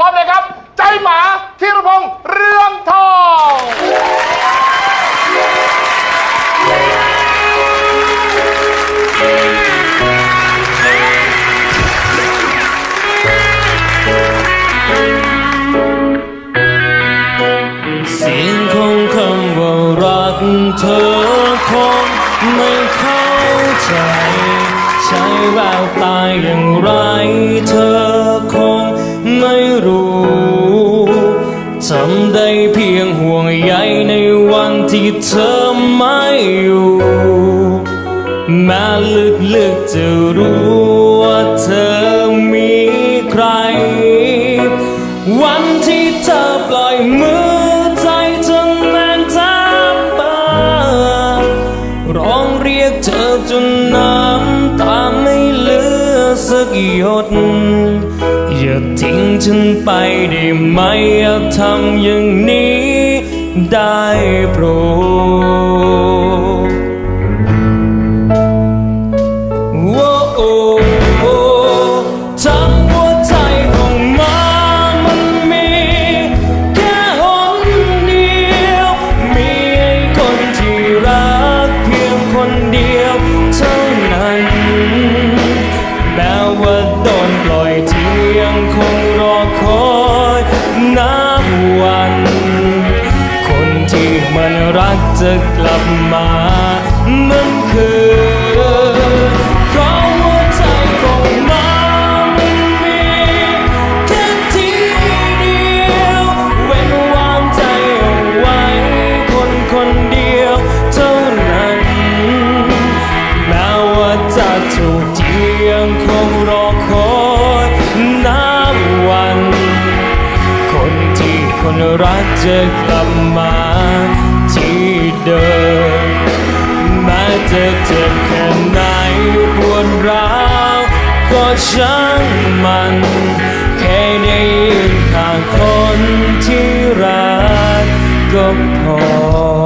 พร้อมเลยครับ ใจหมาธีรพงษ์เรืองทองเสียงของคำว่ารักเธอคงไม่เข้าใจ ใช้แววตายอย่างไรเธอ ทำได้เพียงห่วงใยในวันที่เธอไม่อยู่แม้ลึกๆจะรู้ว่าเธอมีใคร วันที่เธอปล่อยมือใจจนแน่นทับปาร้องเรียกเธอจนน้ำตาไม่เหลือสักหยด อย่าทิ้งฉันไปได้ไหมอย่าทำอย่างนี้ได้โปรดโอ้โอ้ทั้งหัวใจของมามันมีแค่หนเดียว มีไอ้คนที่รักเพียงคนเดียวเท่านั้นแม้ว่าโด วัน คนที่มันรักจะกลับมาเมันคือเพราะหัวใจของมันมีแค่ทีเดียว เว้นวางใจเอาไว้ คนคนเดียวเท่านั้นแม้ว่าจะถูกที่ยังคงรอ คนรักจะกลับมาที่เดิมแม้จะเจ็บแค่ไหนปวดร้าวก็ช่างมันแค่ได้ยืนข้างคนที่รักก็พอ